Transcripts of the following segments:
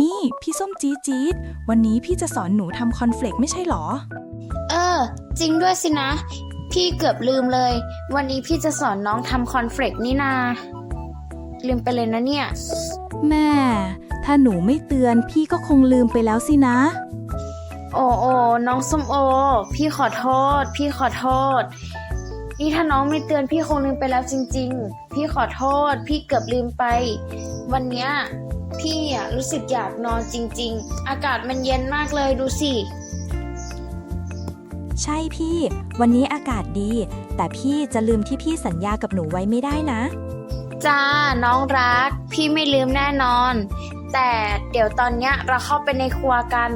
นี่พี่ส้มจี๊ดจี๊ดวันนี้พี่จะสอนหนูทำคอนเฟลกไม่ใช่หรอ เออ จริงด้วยสินะ พี่เกือบลืมเลย วันนี้พี่จะสอนน้องทำคอนเฟลกนี่นา ลืมไปเลยนะเนี่ย แม่ ถ้าหนูไม่เตือนพี่ก็คงลืมไปแล้วสินะ โอ้โอ้น้องส้มโอ พี่ขอโทษ พี่ขอโทษ นี่ถ้าน้องไม่เตือนพี่คงลืมไปแล้วจริง ๆ พี่ขอโทษ พี่เกือบลืมไป วันเนี้ย พี่อะรู้สึกอยากนอนจริง ๆ อากาศมันเย็นมากเลยดูสิ ใช่พี่ วันนี้อากาศดี แต่พี่จะลืมที่พี่สัญญากับหนูไว้ไม่ได้นะ จ้า น้องรัก พี่ไม่ลืมแน่นอน แต่เดี๋ยวตอนเนี้ยเราเข้าไปในครัวกัน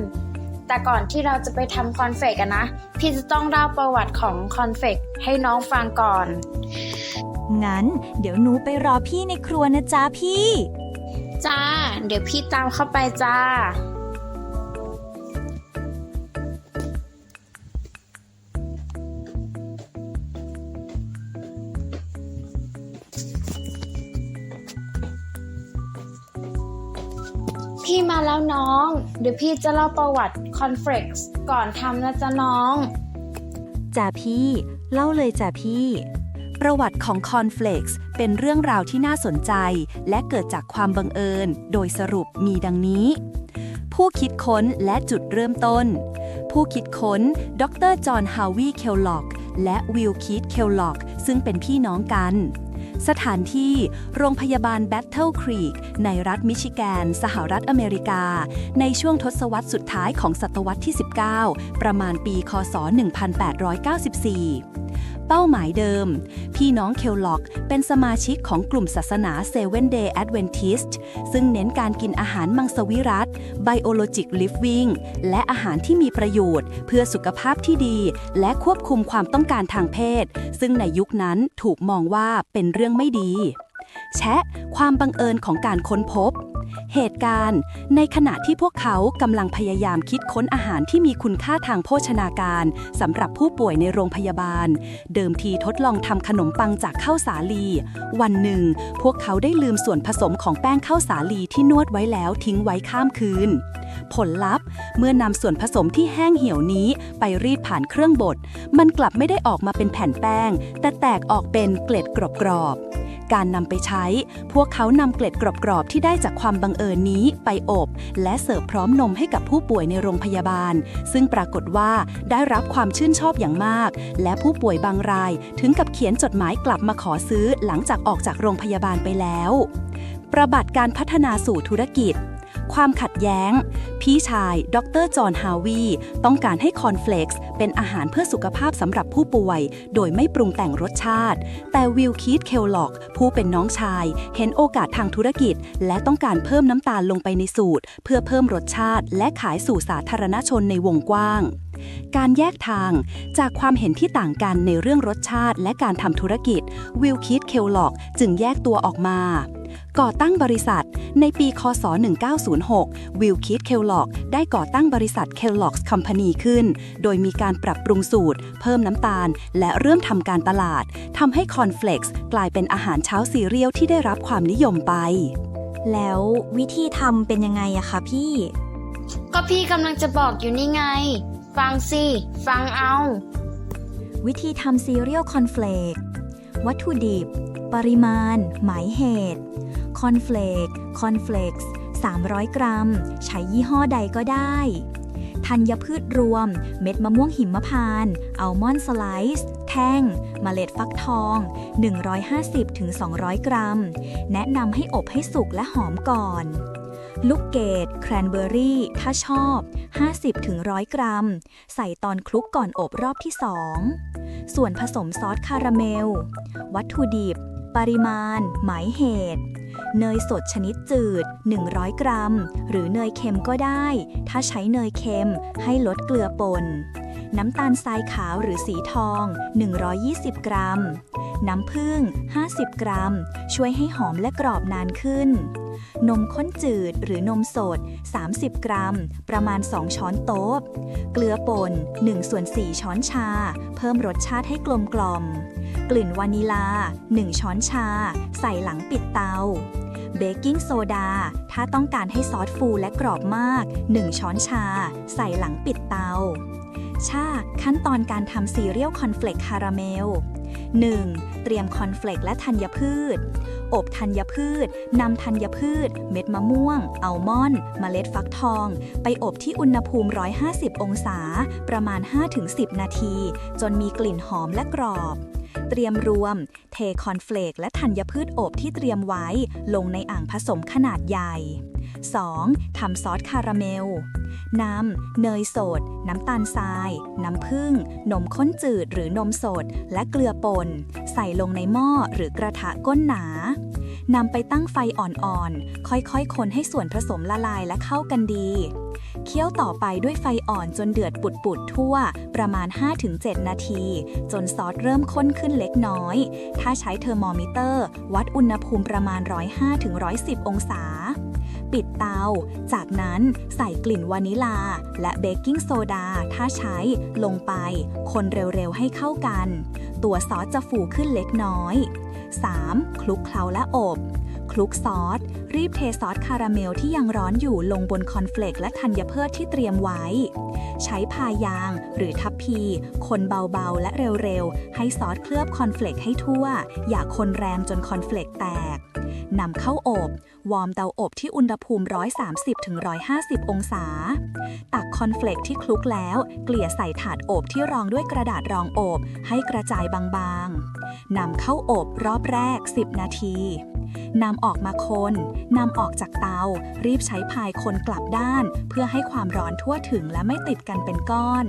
แต่ก่อนที่เราจะไปทำคอนเฟกกันนะ พี่จะต้องเล่าประวัติของคอนเฟกให้น้องฟังก่อน งั้น เดี๋ยวหนูไปรอพี่ในครัวนะจ๊ะพี่ จ้า เดี๋ยวพี่ตามเข้าไปจ้า พี่มาแล้วน้อง เดี๋ยวพี่จะเล่าประวัติคอนเฟกซ์ก่อนทำนะจ๊ะน้อง จ่าพี่ เล่าเลยจ่าพี่ ประวัติของคอนเฟล็กซ์เป็นเรื่องราวที่น่าสนใจ และเกิดจากความบังเอิญ โดยสรุปมีดังนี้ ผู้คิดค้นและจุดเริ่มต้น ผู้คิดค้น ดรจอห์นฮาวีเคลล็อก และวิลคีตเคลล็อก ซึ่งเป็นพี่น้องกัน สถานที่โรงพยาบาลแบตเทิลครีกในรัฐมิชิแกน สหรัฐอเมริกา ในช่วงทศวรรษสุดท้ายของศตวรรษที่ 19 ประมาณปี คศ 1894 เป้าหมายเดิม พี่น้องเคลล็อก เป็นสมาชิกของกลุ่มศาสนา Seven Day Adventist ซึ่งเน้นการกินอาหารมังสวิรัต Biologic Living และอาหารที่มีประโยชน์ เพื่อสุขภาพที่ดี และควบคุมความต้องการทางเพศ ซึ่งในยุคนั้นถูกมองว่าเป็นเรื่องไม่ดี แชะ ความบังเอิญของการค้นพบ เหตุการณ์ ในขณะที่พวกเขากำลังพยายามคิดค้นอาหารที่มีคุณค่าทางโภชนาการสำหรับผู้ป่วยในโรงพยาบาล เดิมทีทดลองทำขนมปังจากข้าวสาลี วันหนึ่ง พวกเขาได้ลืมส่วนผสมของแป้งข้าวสาลีที่นวดไว้แล้วทิ้งไว้ข้ามคืน ผลลัพธ์ เมื่อนำส่วนผสมที่แห้งเหี่ยวนี้ไปรีดผ่านเครื่องบดมันกลับไม่ได้ออกมาเป็นแผ่นแป้ง แต่แตกออกเป็นเกล็ดกรอบๆ การนำไปใช้ พวกเขานำเกล็ดกรอบๆที่ได้จากความบังเอิญนี้ไปอบ และเสิร์ฟพร้อมนมให้กับผู้ป่วยในโรงพยาบาล ซึ่งปรากฏว่าได้รับความชื่นชอบอย่างมาก และผู้ป่วยบางราย ถึงกับเขียนจดหมายกลับมาขอซื้อหลังจากออกจากโรงพยาบาลไปแล้ว ประบัติการพัฒนาสู่ธุรกิจ ความขัดแย้ง พี่ชาย ดรจอห์นฮาวี ต้องการให้คอนเฟล็กซ์เป็นอาหารเพื่อสุขภาพสำหรับผู้ป่วย โดยไม่ปรุงแต่งรสชาติ แต่วิลคีตเคลล็อก ผู้เป็นน้องชาย เห็นโอกาสทางธุรกิจ และต้องการเพิ่มน้ำตาลลงไปในสูตร เพื่อเพิ่มรสชาติ และขายสู่สาธารณชนในวงกว้างการแยกทางจากความเห็นที่ต่างกันในเรื่องรสชาติและการทำธุรกิจ วิลคิดเคลล็อกจึงแยกตัวออกมา ก่อตั้งบริษัท ในปี คศ 1906 วิลคิดเคลล็อกได้ก่อตั้งบริษัท Kellogg's Company ขึ้น โดยมีการปรับปรุงสูตร เพิ่มน้ำตาล และเริ่มทำการตลาดทำให้คอนเฟล็กซ์กลายเป็นอาหารเช้าซีเรียลที่ได้รับความนิยมไป แล้ววิธีทำเป็นยังไงอะคะพี่ ก็พี่กำลังจะบอกอยู่นี่ไง ฟังสิ ฟังเอา วิธีทำซีเรียลคอนเฟลกวัตถุดิบ ปริมาณ หมายเหตุ คอนเฟลกคอนเฟลกซ์ 300 กรัม ใช้ยี่ห้อใดก็ได้ธัญพืชรวม เม็ดมะม่วงหิมพานต์อัลมอนด์สไลซ์แท่งเมล็ดฟักทอง 150-200 กรัม แนะนำให้อบให้สุกและหอมก่อน ลูกเกดแครนเบอร์รี่ ถ้าชอบ 50-100 กรัม ใส่ตอนคลุกก่อนอบรอบที่ 2 ส่วนผสมซอสคาราเมล วัตถุดิบ ปริมาณ หมายเหตุ เนยสดชนิดจืด 100 กรัม หรือเนยเค็มก็ได้ ถ้าใช้เนยเค็มให้ลดเกลือป่นน้ำตาลทรายขาวหรือสีทอง 120 กรัม น้ำผึ้ง 50 กรัม ช่วยให้หอมและกรอบนานขึ้น นมข้นจืดหรือนมสด 30 กรัม ประมาณ 2 ช้อนโต๊ะ เกลือป่น1ส่วน4 ช้อนชา เพิ่มรสชาติให้กลมกล่อม กลิ่นวานิลา 1 ช้อนชา ใส่หลังปิดเตาเบกกิ้งโซดา ถ้าต้องการให้ซอสฟูและกรอบมาก 1 ช้อนชา ใส่หลังปิดเตา ชาขั้นตอนการทำซีเรียลคอนเฟลกคาราเมล 1. เตรียมคอนเฟลกและธัญพืช อบธัญพืชนำธัญพืช เม็ดมะม่วง อัลมอนด์เมล็ดฟักทอง ไปอบที่อุณหภูมิ 150 องศา ประมาณ 5-10 นาที จนมีกลิ่นหอมและกรอบ เตรียมรวม เทคอนเฟลกและธัญพืชอบที่เตรียมไว้ลงในอ่างผสมขนาดใหญ่ 2. ทำซอสคาราเมลนำเนยสด น้ำตาลทราย น้ำผึ้ง นมข้นจืดหรือนมสด และเกลือป่น ใส่ลงในหม้อหรือกระทะก้นหนา นำไปตั้งไฟอ่อนๆ ค่อยๆ คนให้ส่วนผสมละลายและเข้ากันดี เคี่ยวต่อไปด้วยไฟอ่อนจนเดือดปุดๆ ทั่ว ประมาณ 5-7 นาที จนซอสเริ่มข้นขึ้นเล็กน้อย ถ้าใช้เทอร์โมมิเตอร์ วัดอุณหภูมิประมาณ 105-110 องศา ปิดเตา จากนั้นใส่กลิ่นวานิลา และเบกกิ้งโซดา ถ้าใช้ลงไป คนเร็วๆ ให้เข้ากัน ตัวซอสจะฟูขึ้นเล็กน้อย 3. คลุกเคล้าและอบ คลุกซอส รีบเทซอสคาราเมลที่ยังร้อนอยู่ลงบนคอนเฟลกและธัญพืชที่เตรียมไว้ ใช้พายางหรือทัพพี คนเบาๆ และเร็วๆ ให้ซอสเคลือบคอนเฟลกให้ทั่ว อย่าคนแรงจนคอนเฟลกแตก นำเข้าอบ วอร์มเตาอบที่อุณหภูมิ 130-150 องศา ตักคอนเฟลกที่คลุกแล้ว เกลี่ยใส่ถาดอบที่รองด้วยกระดาษรองอบ ให้กระจายบางๆ นำเข้าอบรอบแรก 10 นาทีนำออกมาคนนำออกจากเตา รีบใช้พายคนกลับด้าน เพื่อให้ความร้อนทั่วถึงและไม่ติดกันเป็นก้อน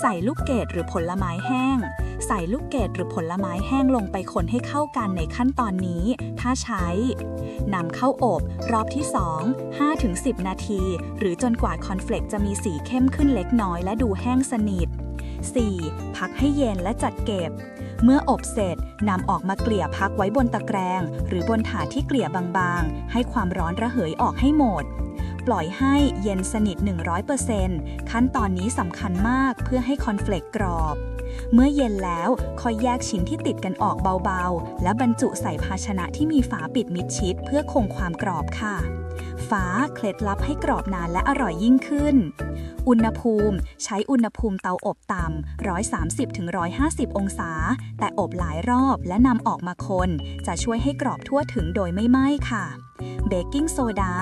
ใส่ลูกเกดหรือผลไม้แห้ง ใส่ลูกเกดหรือผลไม้แห้งลงไปคนให้เข้ากันในขั้นตอนนี้ ถ้าใช้นำเข้าอบ รอบที่ 2 5-10 นาที หรือจนกว่าคอนเฟลกจะมีสีเข้มขึ้นเล็กน้อยและดูแห้งสนิท 4. พักให้เย็นและจัดเก็บ เมื่ออบเสร็จนำออกมาเกลี่ยพักไว้บนตะแกรง หรือบนถาดที่เกลี่ยบางๆ ให้ความร้อนระเหยออกให้หมด ปล่อยให้เย็นสนิท 100%ขั้นตอนนี้สำคัญมากเพื่อให้คอนเฟลกกรอบ เมื่อเย็นแล้วค่อยแยกชิ้นที่ติดกันออกเบาๆ และบรรจุใส่ภาชนะที่มีฝาปิดมิดชิด เพื่อคงความกรอบค่ะ ฝาเคล็ดลับให้กรอบนานและอร่อยยิ่งขึ้น อุณหภูมิใช้อุณหภูมิเตาอบต่ำ 130-150 องศา แต่อบหลายรอบและนำออกมาคน จะช่วยให้กรอบทั่วถึงโดยไม่ไหม้ค่ะเบกกิ้งโซดา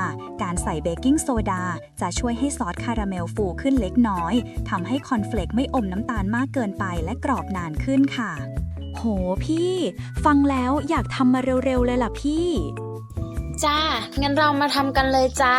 การใส่เบกกิ้งโซดาจะช่วยให้ซอสคาราเมลฟูขึ้นเล็กน้อย ทำให้คอนเฟลกไม่อมน้ำตาลมากเกินไปและกรอบนานขึ้นค่ะ โหพี่ ฟังแล้วอยากทำมาเร็วๆเลยล่ะพี่ จ้า งั้นเรามาทำกันเลยจ้า